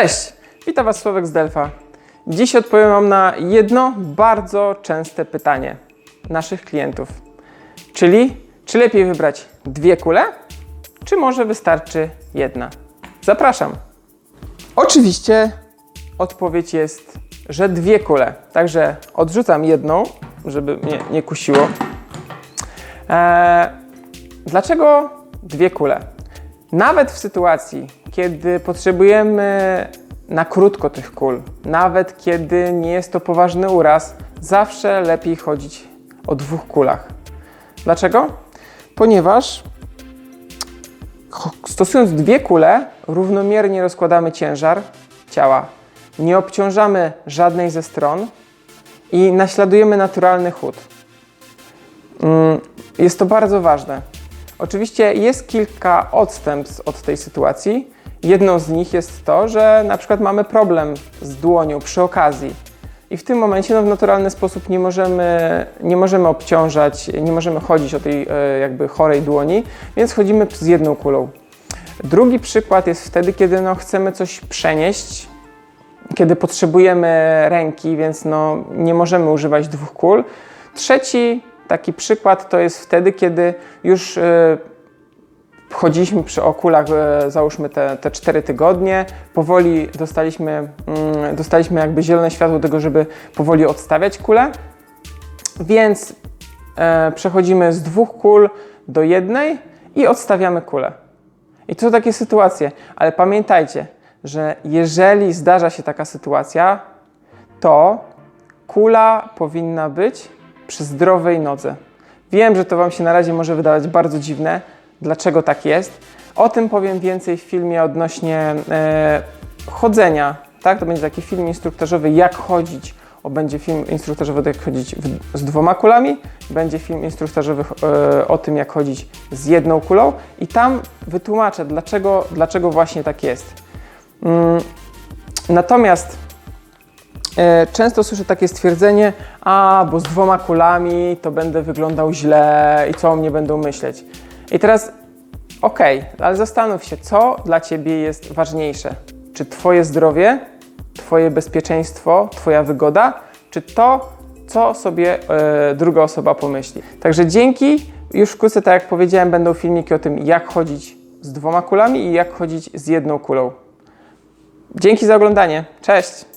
Cześć! Witam Was Sławek z Delfa. Dziś odpowiem Wam na jedno bardzo częste pytanie naszych klientów. Czyli, czy lepiej wybrać dwie kule, czy może wystarczy jedna? Zapraszam. Oczywiście odpowiedź jest, że dwie kule. Także odrzucam jedną, żeby mnie nie kusiło. Eee, dlaczego dwie kule? Nawet w sytuacji, kiedy potrzebujemy na krótko tych kul, nawet kiedy nie jest to poważny uraz, zawsze lepiej chodzić o dwóch kulach. Dlaczego? Ponieważ stosując dwie kule, równomiernie rozkładamy ciężar ciała. Nie obciążamy żadnej ze stron i naśladujemy naturalny chód. Mm, Jest to bardzo ważne. Oczywiście jest kilka odstępstw od tej sytuacji. Jedną z nich jest to, że na przykład mamy problem z dłonią przy okazji. I w tym momencie no, w naturalny sposób nie możemy, nie możemy obciążać, nie możemy chodzić o tej e, jakby chorej dłoni, więc chodzimy z jedną kulą. Drugi przykład jest wtedy, kiedy no, chcemy coś przenieść, kiedy potrzebujemy ręki, więc no, nie możemy używać dwóch kul. Trzeci taki przykład to jest wtedy, kiedy już e, chodziliśmy przy okulach, e, załóżmy te, te 4 tygodnie, powoli dostaliśmy, mm, dostaliśmy jakby zielone światło do tego, żeby powoli odstawiać kulę, więc e, przechodzimy z dwóch kul do jednej i odstawiamy kulę. I to są takie sytuacje, ale pamiętajcie, że jeżeli zdarza się taka sytuacja, to kula powinna być przy zdrowej nodze. Wiem, że to Wam się na razie może wydawać bardzo dziwne. Dlaczego tak jest? O tym powiem więcej w filmie odnośnie e, chodzenia. Tak? To będzie taki film instruktażowy, jak chodzić. O, będzie film instruktażowy, jak chodzić w, z dwoma kulami. Będzie film instruktażowy e, o tym, jak chodzić z jedną kulą. I tam wytłumaczę, dlaczego, dlaczego właśnie tak jest. Mm, natomiast Często słyszę takie stwierdzenie, a bo z dwoma kulami to będę wyglądał źle i co o mnie będą myśleć. I teraz, okej, ale zastanów się, co dla ciebie jest ważniejsze? Czy twoje zdrowie, twoje bezpieczeństwo, twoja wygoda, czy to, co sobie e, druga osoba pomyśli? Także dzięki, już wkrótce, tak jak powiedziałem, będą filmiki o tym, jak chodzić z dwoma kulami i jak chodzić z jedną kulą. Dzięki za oglądanie. Cześć!